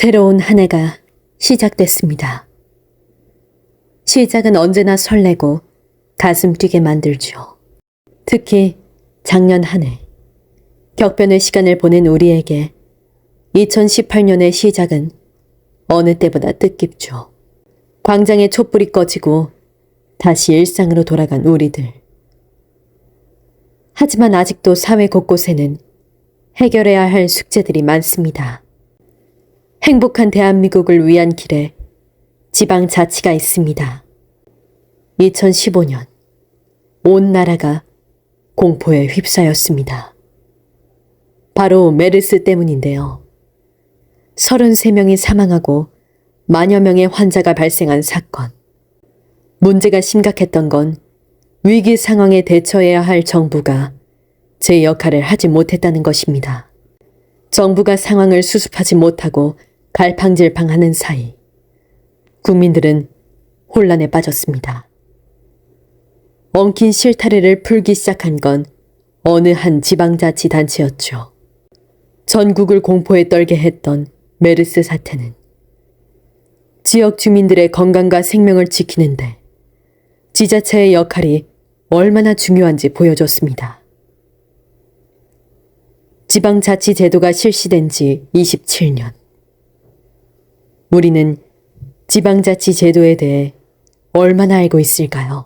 새로운 한 해가 시작됐습니다. 시작은 언제나 설레고 가슴 뛰게 만들죠. 특히 작년 한 해, 격변의 시간을 보낸 우리에게 2018년의 시작은 어느 때보다 뜻깊죠. 광장의 촛불이 꺼지고 다시 일상으로 돌아간 우리들. 하지만 아직도 사회 곳곳에는 해결해야 할 숙제들이 많습니다. 행복한 대한민국을 위한 길에 지방자치가 있습니다. 2015년, 온 나라가 공포에 휩싸였습니다. 바로 메르스 때문인데요. 33명이 사망하고 만여 명의 환자가 발생한 사건. 문제가 심각했던 건 위기 상황에 대처해야 할 정부가 제 역할을 하지 못했다는 것입니다. 정부가 상황을 수습하지 못하고 갈팡질팡하는 사이 국민들은 혼란에 빠졌습니다. 엉킨 실타래를 풀기 시작한 건 어느 한 지방자치단체였죠. 전국을 공포에 떨게 했던 메르스 사태는 지역 주민들의 건강과 생명을 지키는데 지자체의 역할이 얼마나 중요한지 보여줬습니다. 지방자치 제도가 실시된 지 27년. 우리는 지방자치 제도에 대해 얼마나 알고 있을까요?